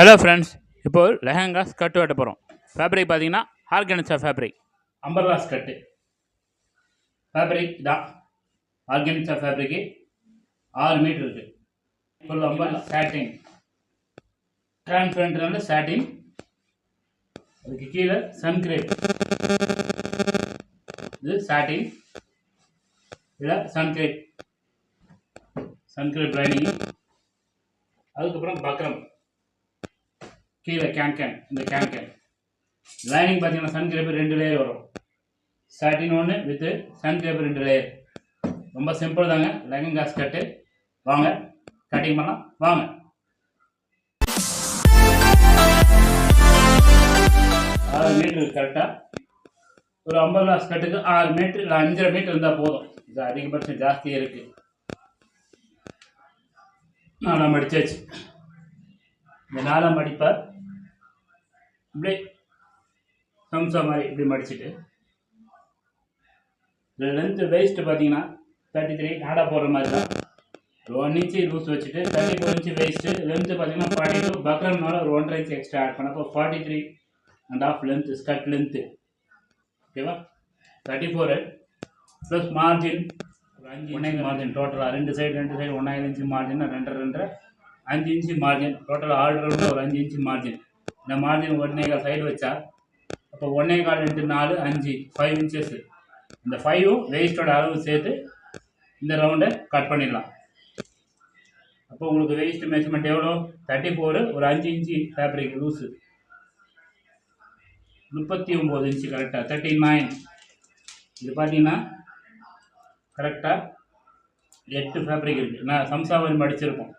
Hello friends இப்போ lehenga skirt வெட்ட போகிறோம் ஃபேப்ரிக் பார்த்தீங்கன்னா organza fabric umbrella skirt fabric தான் ஆர்கனிச்சா ஃபேப்ரிக்கு ஆறு மீட்டர் இருக்குது ஃபுல் அம்பர்லா சாட்டின் டிரான்ஸ்பரண்ட்னால சாட்டின் அதுக்கு கீழே சன்கிரேட் இது சாட்டின் இதில் சன்கிரேட் சன்கிரேட் லைனிங் அதுக்கப்புறம் பக்ரம் கீழே கேன் கேன் இந்த கேன் கேன் லைனிங் பார்த்தீங்கன்னா சன் கிரேப்பர் ரெண்டு லேயர் வரும். சாட்டின் ஒன்று வித்து சன் கிரேப்பர் ரெண்டு லேயர் ரொம்ப சிம்பிள் தாங்க. லெகங்காஸ் கட்டு வாங்க கட்டிங் பண்ணலாம். வாங்க. ஆறு மீட்ரு கரெக்டாக ஒரு ஐம்பது கிளாஸ் கட்டுக்கு ஆறு மீட்ரு இல்லை அஞ்சரை மீட்ரு இருந்தால் போதும். இது அதிகபட்சம் ஜாஸ்தியாக இருக்குது நாலாம் அடிச்சாச்சு. இந்த நாலாம் மடிப்பை இப்படி சம்சா மாதிரி இப்படி மடிச்சுட்டு. இந்த லென்த்து வேஸ்ட்டு பார்த்தீங்கன்னா தேர்ட்டி த்ரீ நாடா போடுற மாதிரி தான். ஒரு ஒன் இன்ச்சு லூஸ் வச்சுட்டு thirty four inch waist length பார்த்தீங்கன்னா ஃபார்ட்டி டூ பக்ரம்னால ஒரு ஒன்றரை இன்ச்சு எக்ஸ்ட்ரா ஆட் பண்ணப்போ forty three and half length skirt length ஓகேவா தேர்ட்டி ஃபோரு ப்ளஸ் மார்ஜின் ஒரு அஞ்சு ஒன்றே மார்ஜின் டோட்டலாக ரெண்டு சைடு ரெண்டு சைடு ஒன்றாயிரம் இன்ச்சு மார்ஜின் ரெண்டரை ரெண்டரை. அஞ்சு இன்ச்சு மார்ஜின் டோட்டல் ஆல் ரவுண்டில் ஒரு அஞ்சு இன்ச்சு மார்ஜின் இந்த மார்ஜின் ஒன்றே கால் சைடு வச்சா அப்போ ஒன்றே கால் ரெண்டு நாலு அஞ்சு ஃபைவ் இன்ச்சஸ் இந்த ஃபைவும் வேஸ்ட்டோட அளவு சேர்த்து இந்த ரவுண்டை கட் பண்ணிடலாம். அப்போ உங்களுக்கு வேஸ்ட் மெஷர்மெண்ட் எவ்வளோ? தேர்ட்டி ஃபோரு ஒரு அஞ்சு இன்ச்சு ஃபேப்ரிக் லூஸு முப்பத்தி ஒம்பது இன்ச்சு கரெக்டாக தேர்ட்டி நைன் இது பார்த்தீங்கன்னா கரெக்டாக எட்டு ஃபேப்ரிக் இருக்குது நான் சம்சாவன் மடிச்சிருக்கோம்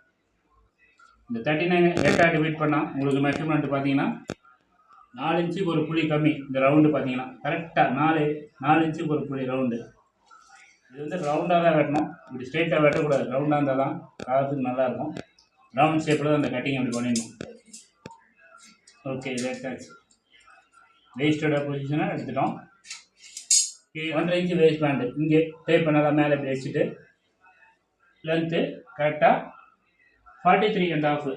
இந்த தேர்ட்டி நைன் எட்டாக டிவைட் பண்ணால் உங்களுக்கு மெஷர்மெண்ட் பார்த்தீங்கன்னா நாலு இன்ச்சுக்கு ஒரு புள்ளி கம்மி. இந்த ரவுண்டு பார்த்தீங்கன்னா கரெக்டாக நாலு நாலு இன்ச்சுக்கு ஒரு புள்ளி ரவுண்டு இது வந்து ரவுண்டாக தான் வெட்டணும். இப்படி ஸ்ட்ரெயிட்டாக வெட்டக்கூடாது. ரவுண்டாக இருந்தால் தான் காலத்துக்கு நல்லாயிருக்கும் ரவுண்ட் ஷேப்பில் தான் அந்த கட்டிங் அப்படி பண்ணிடணும். ஓகே இது எடுத்தாச்சு வேஸ்டோட பொசிஷனாக எடுத்துட்டோம். ஒன்றரை இன்ச்சு வேஸ்ட் பேண்டு இங்கே டேப் பண்ணாதான் மேலே இப்படி வச்சுட்டு லென்த்து கரெக்டாக forty three and half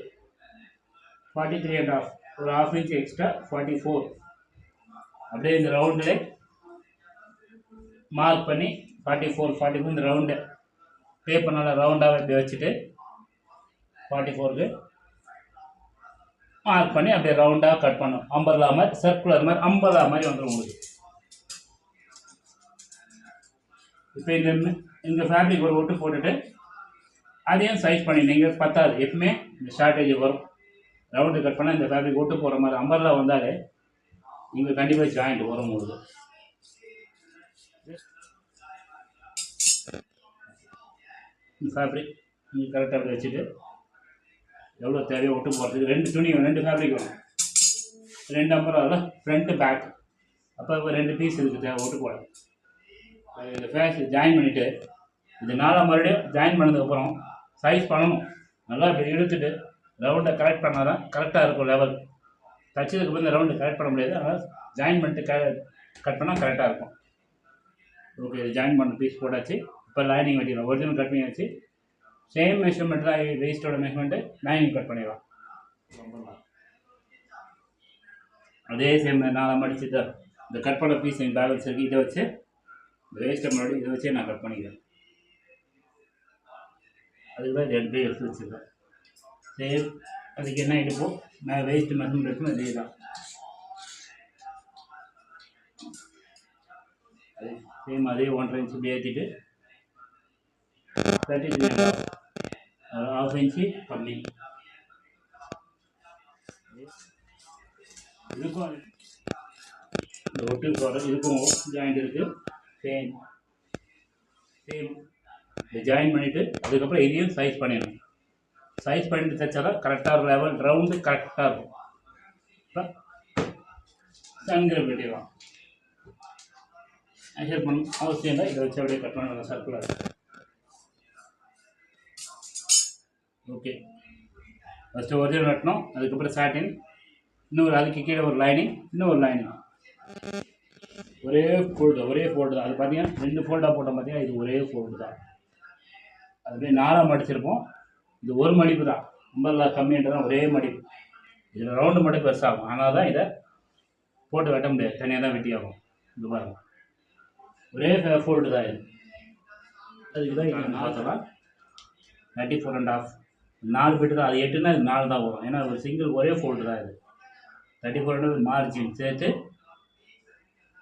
forty three and half ஒரு half inch extra forty four அப்படியே இந்த ரவுண்டில் மார்க் பண்ணி ஃபார்ட்டி ஃபோர் ஃபார்ட்டி ஃபோர் இந்த ரவுண்டு பேப்பர்னால ரவுண்டாக இப்படி வச்சுட்டு ஃபார்ட்டி ஃபோருக்கு மார்க் பண்ணி அப்படியே ரவுண்டாக கட் பண்ணும் அம்பர்லா மாதிரி சர்க்குலர் மாதிரி அம்பர்லா மாதிரி வந்துடும் உங்களுக்கு. இப்போ இந்த இந்த ஃபேப்ரிக் ஒரு ஒட்டு போட்டுட்டு அதையும் சைஸ் பண்ணிட்டீங்க பத்தாது. எப்பவுமே இந்த ஷார்ட்டேஜ் வரும். ரவுண்டு கட் பண்ணால் இந்த ஃபேப்ரிக் ஒட்டு போகிற மாதிரி அம்பர்லா வந்தாலே நீங்கள் கண்டிப்பாக ஜாயிண்ட் வரும் உங்களுக்கு. இந்த ஃபேப்ரிக் நீங்கள் கரெக்டாக வச்சுட்டு எவ்வளோ தேவையோ ஒட்டு போகிறதுக்கு ரெண்டு துணி ரெண்டு ஃபேப்ரிக் வேணும் ரெண்டு அம்பர்லாவில் ஃப்ரண்ட்டு பேக் அப்போ ரெண்டு பீஸ் இதுக்கு தேவை ஒட்டு போட. இந்த ஃபேஸ் ஜாயின் பண்ணிவிட்டு இது நாலாம் மறுபடியும் ஜாயின் பண்ணதுக்கப்புறம் சைஸ் பண்ணணும். நல்லா இப்படி இழுத்துட்டு ரவுண்டை கரெக்ட் பண்ணால் தான் கரெக்டாக இருக்கும் லெவல் தச்சதுக்கு அப்புறம் இந்த ரவுண்டு கரெக்ட் பண்ண முடியாது. அதனால் ஜாயின் பண்ணிட்டு க கட் பண்ணால் கரெக்டாக இருக்கும். ஓகே இது ஜாயின் பண்ண பீஸ் போட்டாச்சு. இப்போ லைனிங் வெட்டிடலாம் ஒரிஜினல் கட் பண்ணியாச்சு. சேம் மெஷர்மெண்ட் தான் வேஸ்ட்டோட மெஷர்மெண்ட்டு லைனிங் கட் பண்ணிடலாம். அதே சேம் நான் மடிச்சு இந்த கட் பண்ண பீஸ் பேலன்ஸ் இருக்குது இதை வச்சு இந்த வேஸ்ட்டை மறுபடியும் இதை வச்சே நான் கட் பண்ணிக்கிறேன். அதுக்கு தான் ரெண்டு பேர் எடுத்து வச்சுருக்கேன் சரி அதுக்கு என்ன எடுப்போம் நான் வேஸ்ட் மெஷர்மெண்ட் எடுத்து அதே தான். அது சேம் அதே ஒன்றரை இன்ச்சு இப்படி ஏற்றிட்டு தேர்ட்டி த்ரீ ஆஃப் இன்ச்சு கம்மி இதுக்கும் இந்த ஒட்டு போகிற இதுக்கும் ஜாயிண்ட் இருக்குது சேம் சேம் இதை ஜாயின் பண்ணிவிட்டு அதுக்கப்புறம் இதையும் சைஸ் பண்ணிடணும். சைஸ் பண்ணிட்டு தைச்சா தான் கரெக்டாக லெவல் ரவுண்டு கரெக்டாக இருக்கும். சங்கிரம் கட்டிடலாம் மெஷர் பண்ண அவசியம் இல்லை. இதை வச்சு அப்படியே கட் பண்ணலாம். சர்க்குலர் ஓகே ஃபஸ்ட்டு ஒரிஜினல் வெட்டணும். அதுக்கப்புறம் சாட்டின் இன்னொரு அதுக்கு கீழே ஒரு லைனிங் இன்னும் ஒரு லைனிங் ஒரே ஃபோல்டு ஒரே ஃபோல்டு தான். அது பார்த்தீங்கன்னா ரெண்டு ஃபோல்டாக போட்டோம் பார்த்தீங்கன்னா இது ஒரே ஃபோல்டு தான். அது அப்படியே நாலாக மடிச்சிருப்போம் இது ஒரு மடிப்பு தான். ரொம்ப கம்மின்றது ஒரே மடிப்பு. இதில் ரவுண்டு மட்டும் பெருசாகும். ஆனால் தான் இதை போட்டு வெட்ட முடியாது. தனியாக தான் வெட்டி ஆகும். இது பாருங்க. ஒரே ஃபோல்டு தான் இது. அதுக்கு தான் இங்கே பார்த்தோம்னா தேர்ட்டி ஃபோர் அண்ட் ஆஃப் நாலு ஃபீட்டு தான். அது எட்டுனா இது நாலு தான் வரும். ஏன்னா ஒரு சிங்கிள் ஒரே ஃபோல்டு தான் இது. தேர்ட்டி ஃபோர் அண்ட் மார்ஜின் சேர்த்து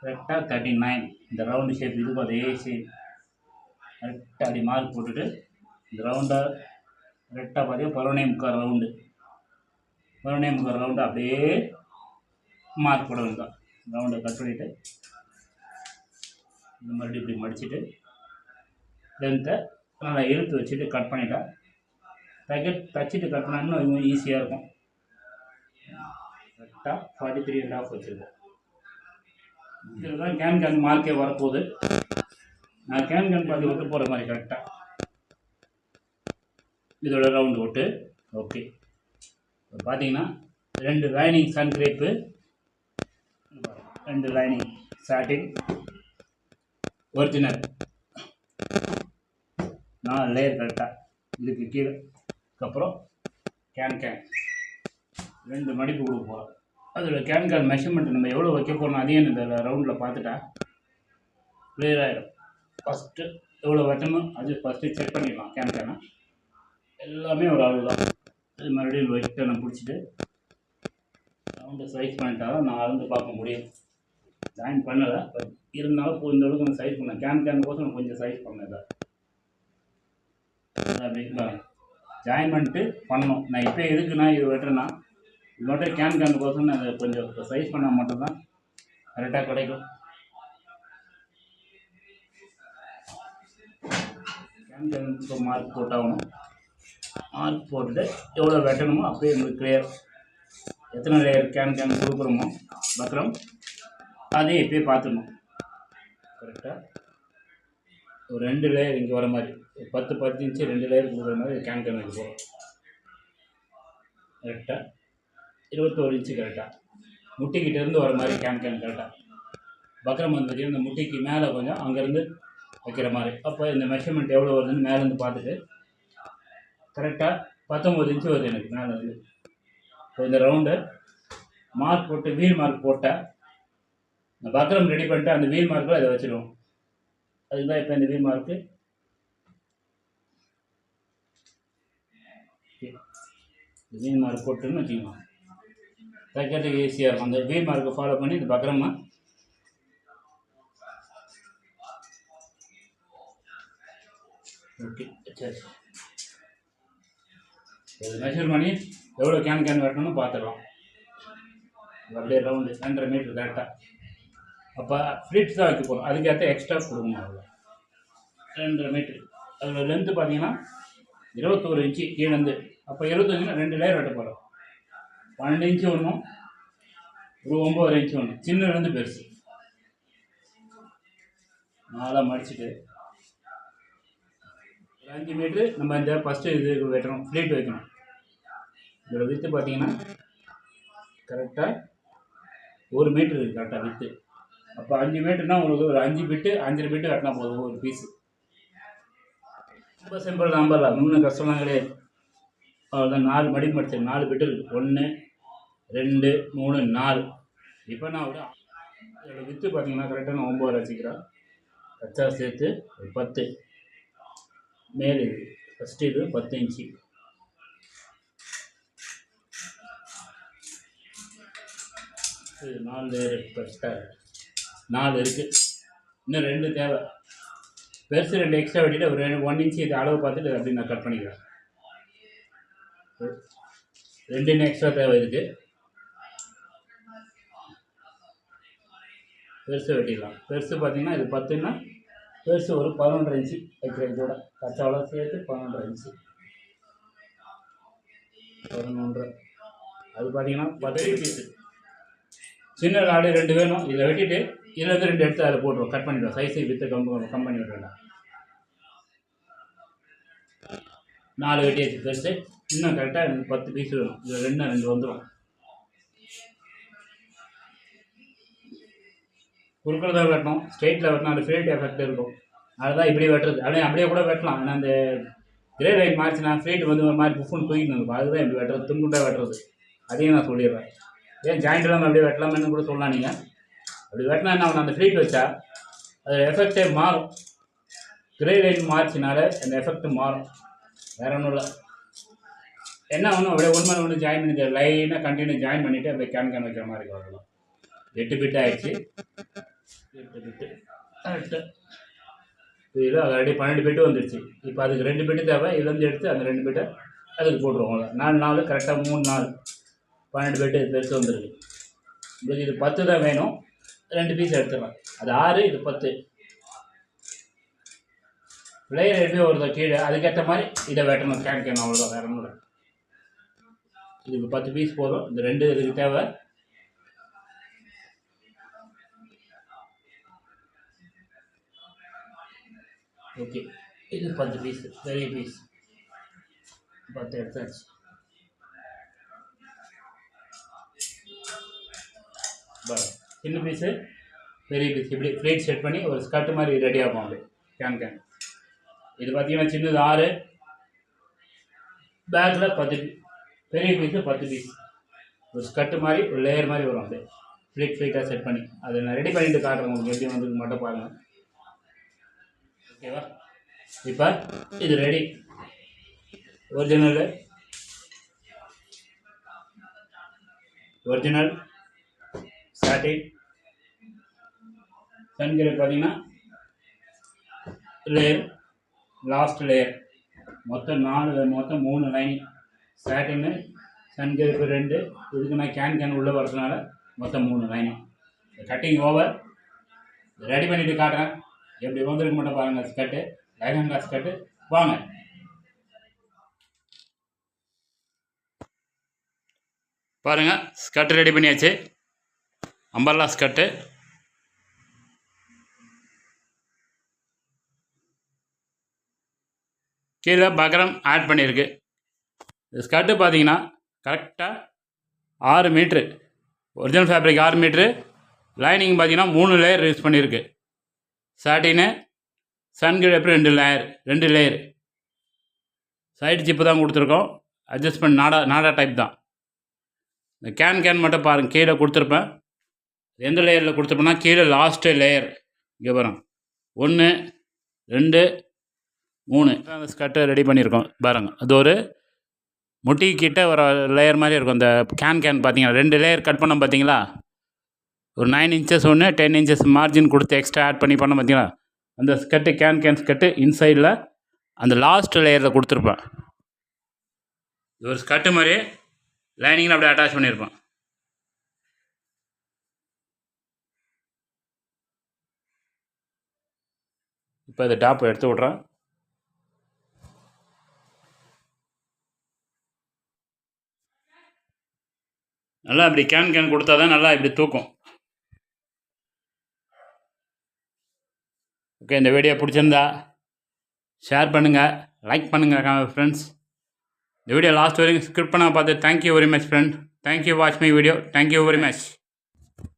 கரெக்டாக தேர்ட்டி நைன் இந்த ரவுண்டு ஷேப் இதுக்கும் அதே ஷேப் கரெக்டாக அப்படி மார்க் போட்டுட்டு இந்த ரவுண்டை ரெட்டாக பார்த்தீங்கன்னா பதினொன்னே முக்கால் ரவுண்டு பதினொன்னே முக்கால் ரவுண்டு அப்படியே மார்க் போட வேண்டியதான் ரவுண்டை கட் பண்ணிவிட்டு இந்த மாதிரி இப்படி மடிச்சுட்டு லென்த்தை நல்லா இழுத்து வச்சுட்டு கட் பண்ணிட்டா தைக்க தச்சுட்டு கட் பண்ணாங்கன்னா இன்னும் ஈஸியாக இருக்கும். கரெக்டாக ஃபார்ட்டி த்ரீ அண்ட் ஆஃப் வச்சுருக்கோம். இதில் தான் கேன் கேன் மார்க்கே வரப்போகுது. நான் கேன் கேன் பார்த்து விட்டு போகிற மாதிரி கரெக்டாக இதோட ரவுண்டு ஓட்டு. ஓகே இப்போ பார்த்தீங்கன்னா ரெண்டு லைனிங் சன் கிரேப்பு ரெண்டு லைனிங் சாட்டின் ஒரிஜினல் நாலு லேயர் கரெக்டாக இதுக்கு கீழே. அதுக்கப்புறம் கேன் கேன் ரெண்டு மடிப்பு கொடுக்க போகிறோம் அதில் கேன் கேன் மெஷர்மெண்ட் நம்ம எவ்வளோ வைக்க போகிறோம் அதையும் இந்த ரவுண்டில் பார்த்துட்டா கிளியர் ஆகிடும் ஃபஸ்ட்டு எவ்வளோ வெட்டணும் அது ஃபஸ்ட்டு செக் பண்ணிடலாம். கேன் கேனை எல்லாமே ஒரு அளவு தான். அது மறுபடியும் வெயிட்டை நான் பிடிச்சிட்டு ரவுண்டை சைஸ் பண்ணிட்டால் தான் நான் அளந்து பார்க்க முடியும். ஜாயின் பண்ணலை பட் இருந்தாலும் இப்போ இந்த அளவுக்கு நான் சைஸ் பண்ணேன் கேன் கேன் கோசம் நான் கொஞ்சம் சைஸ் பண்ணதை ஜாயின் பண்ணிட்டு பண்ணணும். நான் இப்போ எதுக்குண்ணா இது வெட்டுறேன்னா இது மட்டும் கேன் கேன் கோசம் நான் அதை கொஞ்சம் சைஸ் பண்ணால் மட்டும்தான் கரெக்டாக கிடைக்கும். கேன் கேன் மார்க் போட்டாகணும். மார்க் போட்டுட்டு எவ்வளோ வெட்டணுமோ அப்படியே எங்களுக்கு கிளியர் எத்தனை லேயர் கேன் கேன் கொடுக்குறோமோ பத்திரம் அதையும் இப்போயே பார்த்துடணும். கரெக்டாக ஒரு ரெண்டு லேயர் இங்கே வர மாதிரி. ஒரு பத்து பத்து இன்ச்சு ரெண்டு லேயர் கொடுக்குற மாதிரி கேன் கேன் வைக்க போகிறோம் கரெக்டாக இருபத்தோரு இன்ச்சு கரெக்டாக முட்டிக்கிட்டேருந்து வர மாதிரி கேன் கேன் கரெக்டாக பக்கரம் வந்து பார்த்தீங்கன்னா இந்த முட்டிக்கு மேலே கொஞ்சம் அங்கேருந்து வைக்கிற மாதிரி. அப்போ இந்த மெஷர்மெண்ட் எவ்வளோ வருதுன்னு மேலேருந்து பார்த்துட்டு கரெக்டாக பத்தொம்பது இன்ச்சு வருது எனக்கு மேலே வந்து இப்போ இந்த ரவுண்டு மார்க் போட்டு வீல் மார்க் போட்டால் இந்த பத்திரம் ரெடி பண்ணிட்டு அந்த வீல் மார்க்கில் அதை வச்சிடுவோம் அதுதான் இப்போ இந்த வீல் மார்க்கு வீல் மார்க் போட்டுன்னு வச்சுக்கோங்க. தைக்கிறதுக்கு ஈஸியாக இருக்கும். அந்த வீல் மார்க்கை ஃபாலோ பண்ணி இந்த பக்ரமா ஓகே சரி. இது மெஷர் பண்ணி எவ்வளோ கேன் கேன் வெட்டணும்னு பார்த்துடலாம். அப்படியே ரவுண்டு ரெண்டரை மீட்ரு கரெக்டாக அப்போ ஃப்ளீட்ஸ் தான் வைக்க போகணும் அதுக்கேற்ற எக்ஸ்ட்ரா கொடுக்கணும் அதில். ரெண்டரை மீட்ரு அதில் லென்த்து பார்த்தீங்கன்னா இருபத்தோரு இன்ச்சு கீழேருந்து அப்போ இருபத்தஞ்சுனா ரெண்டு லேயர் வெட்ட போகிறோம் பன்னெண்டு இன்ச்சு ஒன்றும் ஒரு ஒம்பது இன்ச்சு ஒன்று சின்னதுலேருந்து பெருசு. நாலாக மடிச்சுட்டு ஒரு அஞ்சு மீட்ரு நம்ம இந்த ஃபஸ்ட்டு இது வெட்டணும். ஃப்ளீட் வைக்கணும். இதோட வித்து பார்த்தீங்கன்னா கரெக்டாக ஒரு மீட்ரு இருக்குது கரெக்டாக வித்து அப்போ அஞ்சு மீட்டர்னா உங்களுக்கு ஒரு அஞ்சு பிட்டு அஞ்சரை பிட்டு கட்டினா போதும் ஒரு பீஸு ரொம்ப சிம்பிள் நம்பர் தான் இன்னும் கஷ்டம்லாம் கிடையாது. அவ்வளோதான் நாலு மடி மடிச்சேன் நாலு பிட்டு இருக்குது ஒன்று ரெண்டு மூணு நாலு. இப்போ நான் ஒரு இதோட வித்து பார்த்தீங்கன்னா கரெக்டாக நான் ஒம்பது வச்சுக்கிறேன். கச்சா சேர்த்து ஒரு பத்து. மேல் இது. ஃபஸ்ட்டு இது பத்து இன்ச்சு நாலு லேயர் நாலு இருக்குது இன்னும் ரெண்டு தேவை. பெருசு ரெண்டு எக்ஸ்ட்ரா வெட்டிட்டு ஒரு ரெண்டு ஒன் இன்ச்சு இது அளவு பார்த்துட்டு அப்படி நான் கட் பண்ணிக்கிறேன். ரெண்டு எக்ஸ்ட்ரா தேவை இருக்குது பெருசு வெட்டிடலாம். பெருசு பார்த்தீங்கன்னா இது பத்துன்னா பெருசு ஒரு பதினொன்றரை இன்ச்சு வைக்கிறேன் இதோட. கச்சாவெல்லாம் சேர்த்து பதினொன்றரை இன்ச்சு பதினொன்றரை. அது பார்த்தீங்கன்னா பத்து பீஸு சின்ன லாடு ரெண்டு வேணும் இதை வெட்டிட்டு இதுலேருந்து ரெண்டு எடுத்து அதில் போட்டுருவோம். கட் பண்ணிவிடுவோம் சைஸை வித்து கம்பு கம் பண்ணி விட்டுறேன் நாலு வெட்டி வச்சு பெருசு. இன்னும் கரெக்டாக எனக்கு பத்து பீஸ் வேணும். இது ரெண்டு ரெண்டு வந்துடும் குறுக்கில் தான் வெட்டணும். ஸ்ட்ரெயிட்டில் வெட்டினா அந்த ஃப்ரீட் எஃபெக்ட் இருக்கும். அதுதான் இப்படி வெட்டுறது. அப்படியே அப்படியே கூட வெட்டலாம். ஏன்னா அந்த கிரே லைன் மாறிச்சுன்னா ஃப்ரீட் வந்து ஒரு மாதிரி புஃபுன்னு தூக்கிட்டு இருக்கும். அதுதான் இப்படி வெட்டுறது. துண்டுண்டாக வெட்டுறது. அதையும் நான் சொல்லிடுறேன். ஏன் ஜாயிண்ட் இல்லாமல் அப்படியே வெட்டலாமேன்னு கூட சொல்லலாம் நீங்கள் அப்படி வெட்டினா என்ன? அந்த ஃப்ளீட் வச்சா அது எஃபெக்டே மாறும். கிரே லைன் மாறிச்சினால அந்த எஃபெக்ட் மாறும். வேற ஒன்றும் இல்லை. என்ன ஒன்றும் அப்படியே ஒன்று ஒன்று ஜாயின் பண்ணி லைனாக கண்டினியூ ஜாயின் பண்ணிவிட்டு அப்படியே கேன் கேன் வைக்கிற மாதிரி அவ்வளோதான் எட்டு பிட் ஆயிடுச்சு. எட்டு பிட்டு எட்டு இதில் ஆல்ரெடி பன்னெண்டு பிட்டு வந்துடுச்சு இப்போ அதுக்கு ரெண்டு பிட்டு தேவை. இதுலேருந்து எடுத்து அந்த ரெண்டு பிட்டை அதுக்கு போட்டுருவோம். நாலு நாள் கரெக்டாக மூணு நாள் பன்னெண்டு பேட்டு பெருசு வந்துருக்கு. உங்களுக்கு இது பத்து தான் வேணும். ரெண்டு பீஸ் எடுத்துக்கலாம் அது ஆறு இது பத்து. பிளேயர் எப்படி ஒருத்தர் கீழே. அதுக்கேற்ற மாதிரி இதை வெட்டணும். கேன் கேன் அவ்வளோதான் வேற ஒன்றும் இதுக்கு பத்து பீஸ் போதும். இந்த ரெண்டு இதுக்கு தேவை. ஓகே இது பத்து பீஸ் பெரிய பீஸ் பத்து எடுத்தாச்சு. பாரு சின்ன பீஸு பெரிய பீஸ் இப்படி ஃப்ளேட் செட் பண்ணி ஒரு ஸ்கர்ட் மாதிரி ரெடி ஆகும் அப்படி கேன் கேன் இது பார்த்தீங்கன்னா சின்னது ஆறு. பேக்கில் பத்து பெரிய பீஸு பத்து பீஸ் ஒரு ஸ்கர்ட் மாதிரி ஒரு லேயர் மாதிரி வரும் அப்படியே ஃப்ளீட் ஃப்ளீட்டாக செட் பண்ணி. அதை நான் ரெடி பண்ணிட்டு காட்டுறேன் உங்களுக்கு. எப்படி வந்து மட்டும் பாருங்கள் ஓகேவா இப்போ இது ரெடி ஒரிஜினல் ஒரிஜினல் ஸ்டார்டிங் சன்கிரேட் பார்த்தீங்கன்னா லேயர் லாஸ்ட் லேயர் மொத்தம் நாலு மொத்தம் மூணு லைன் ஸ்டார்டிங்கு சன்கிரேப் ரெண்டு இதுக்கு நான் கேன் கேன் உள்ளே வரதுனால மொத்தம் மூணு லைன் கட்டிங் ஓவர் ரெடி பண்ணிட்டு காட்டுறேன். எப்படி வந்திருக்கு மட்டும் பாருங்கள் ஸ்கர்ட்டு லெஹங்கா ஸ்கர்ட்டு வாங்க. பாருங்கள் ஸ்கர்ட் ரெடி பண்ணியாச்சு. அம்பர்லா ஸ்கர்ட்டு கீழே பகரம் ஆட் பண்ணியிருக்கு. இந்த ஸ்கர்ட்டு பார்த்தீங்கன்னா கரெக்டாக ஆறு மீட்ரு ஒரிஜினல் ஃபேப்ரிக் ஆறு மீட்ரு லைனிங் பார்த்தீங்கன்னா மூணு லேயர் யூஸ் பண்ணியிருக்கு. சாட்டினு எப்படி ரெண்டு லேயர் ரெண்டு லேயர் சைடு ஜிப்பு தான் கொடுத்துருக்கோம். அட்ஜஸ்ட்மெண்ட் நாடா நாடா டைப் தான். இந்த கேன் கேன் மட்டும் பாருங்கள் கீழே கொடுத்துருப்பேன். எந்த லேயரில் கொடுத்துருப்பேன்னா கீழே லாஸ்ட்டு லேயர் இங்கே வரும் ஒன்று ரெண்டு மூணு. அந்த ஸ்கர்ட்டை ரெடி பண்ணியிருக்கோம். பாருங்க. அது ஒரு முட்டி கிட்ட ஒரு லேயர் மாதிரி இருக்கும். அந்த கேன் கேன் பார்த்தீங்கன்னா ரெண்டு லேயர் கட் பண்ணோம் பார்த்தீங்களா ஒரு நைன் இன்ச்சஸ் ஒன்று டென் இன்ச்சஸ் மார்ஜின் கொடுத்து எக்ஸ்ட்ரா ஆட் பண்ணி பண்ணோம் பார்த்தீங்களா அந்த ஸ்கர்ட்டு கேன் கேன் ஸ்கர்ட்டு இன்சைடில் அந்த லாஸ்ட் லேயரில் கொடுத்துருப்பேன். இது ஒரு ஸ்கர்ட்டு மாதிரி லைனிங்கில் அப்படியே அட்டாச் பண்ணியிருப்பேன் இப்போ இந்த டாப்பை எடுத்து விட்றேன். நல்லா இப்படி கேன் கேன் கொடுத்தா தான் நல்லா இப்படி தூக்கும். ஓகே இந்த வீடியோ பிடிச்சிருந்தா ஷேர் பண்ணுங்கள் லைக் பண்ணுங்கள் ஃப்ரெண்ட்ஸ் இந்த வீடியோ லாஸ்ட் வரைக்கும் ஸ்கிரிப்ட் பண்ண பார்த்து thank you very much friend thank you watch my video thank you very much